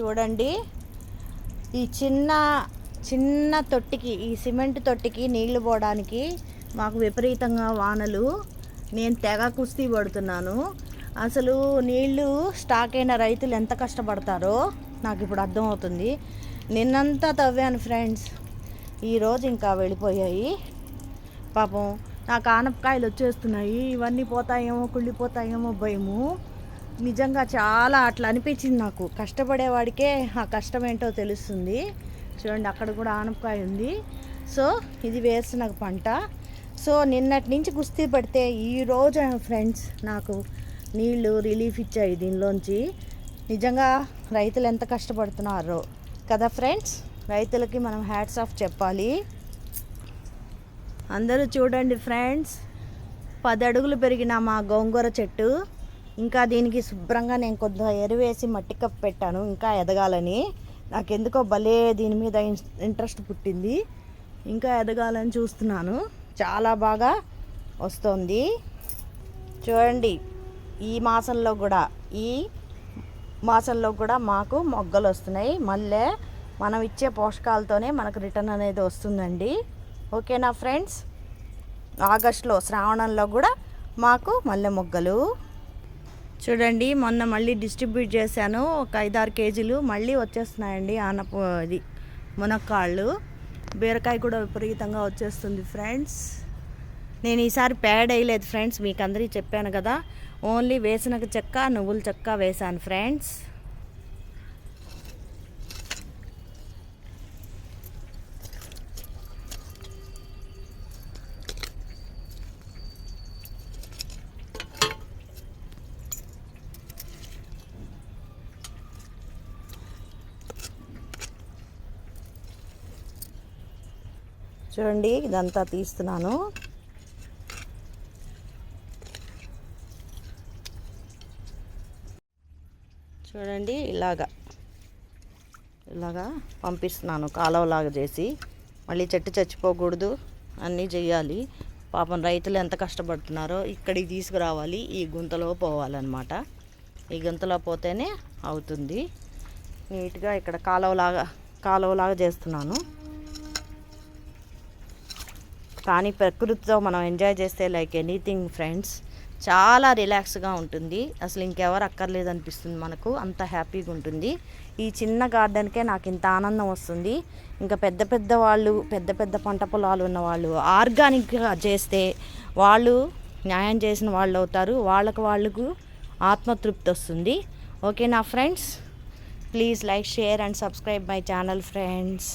చూడండి. ఈ చిన్న చిన్న తొట్టికి ఈ సిమెంట్ తొట్టికి నీళ్ళు పోవడానికి మాకు విపరీతంగా వానలు. నేను తెగ కుస్తీ పడుతున్నాను. అసలు నీళ్ళు స్టాక్ అయిన రైతులు ఎంత కష్టపడతారో నాకు ఇప్పుడు అర్థమవుతుంది నిన్నంతా తవ్వాను ఫ్రెండ్స్. ఈరోజు ఇంకా వెళ్ళిపోయాయి. పాపం నాకు ఆనపకాయలు వచ్చేస్తున్నాయి. ఇవన్నీ పోతాయేమో కుళ్ళిపోతాయేమో భయము. నిజంగా చాలా అట్లా అనిపించింది నాకు. కష్టపడేవాడికే ఆ కష్టం ఏంటో తెలుస్తుంది. చూడండి అక్కడ కూడా ఆనపకాయ ఉంది. సో ఇది వేసిన పంట. సో నిన్నటి నుంచి కుస్తీ పడితే ఈరోజు ఫ్రెండ్స్ నాకు నీళ్ళు రిలీఫ్ ఇచ్చాయి దీనిలోంచి. నిజంగా రైతులు ఎంత కష్టపడుతున్నారో. కదా ఫ్రెండ్స్? రైతులకి మనం హ్యాట్స్ ఆఫ్ చెప్పాలి. అందరూ చూడండి ఫ్రెండ్స్ పది అడుగులు పెరిగిన మా గోంగూర చెట్టు. ఇంకా దీనికి శుభ్రంగా నేను కొద్దిగా ఎరువేసి మట్టి కప్పు పెట్టాను ఇంకా ఎదగాలని. నాకెందుకో భలే దీని మీద ఇంట్రెస్ట్ పుట్టింది. ఇంకా ఎదగాలని చూస్తున్నాను. చాలా బాగా వస్తుంది. చూడండి ఈ మాసంలో కూడా ఈ మాసంలో కూడా మాకు మొగ్గలు వస్తున్నాయి. మళ్ళీ మనం ఇచ్చే పోషకాలతోనే మనకు రిటర్న్ అనేది వస్తుందండి. ఓకేనా ఫ్రెండ్స్? ఆగస్టులో శ్రావణంలో కూడా మాకు మల్లె మొగ్గలు. చూడండి మొన్న మళ్ళీ డిస్ట్రిబ్యూట్ చేశాను. ఒక ఐదారు కేజీలు మళ్ళీ వచ్చేస్తున్నాయండి ఆనప ఇది మునక్కాళ్ళు. బీరకాయ కూడా విపరీతంగా వచ్చేస్తుంది ఫ్రెండ్స్. నేను ఈసారి ప్యాడ్ వేయలేదు ఫ్రెండ్స్ మీకు అందరికీ చెప్పాను కదా. ఓన్లీ వేసిన చెక్క నువ్వుల చెక్క వేశాను ఫ్రెండ్స్. చూడండి ఇదంతా తీస్తున్నాను. చూడండి ఇలాగా. ఇలాగా పంపిస్తున్నాను కాలువలాగా చేసి. మళ్ళీ చెట్టు చచ్చిపోకూడదు అన్నీ చేయాలి. పాపం రైతులు ఎంత కష్టపడుతున్నారో ఇక్కడికి తీసుకురావాలి ఈ గుంతలో పోవాలన్నమాట. ఈ గుంతలో పోతేనే అవుతుంది. నీట్గా ఇక్కడ కాలువలాగా కాలువలాగా చేస్తున్నాను. కానీ ప్రకృతితో మనం ఎంజాయ్ చేస్తే లైక్ ఎనీథింగ్ ఫ్రెండ్స్ చాలా రిలాక్స్గా ఉంటుంది. అసలు ఇంకెవరు అక్కర్లేదు అనిపిస్తుంది మనకు. అంత హ్యాపీగా ఉంటుంది. ఈ చిన్న గార్డెన్కే నాకు ఇంత ఆనందం వస్తుంది. ఇంకా పెద్ద పెద్ద వాళ్ళు పెద్ద పెద్ద పంట పొలాలు ఉన్న వాళ్ళు ఆర్గానిక్గా చేస్తే వాళ్ళు న్యాయం చేసిన వాళ్ళు అవుతారు. వాళ్ళకు వాళ్ళకు ఆత్మతృప్తి వస్తుంది. ఓకే నా friends? Please like share and subscribe my channel friends.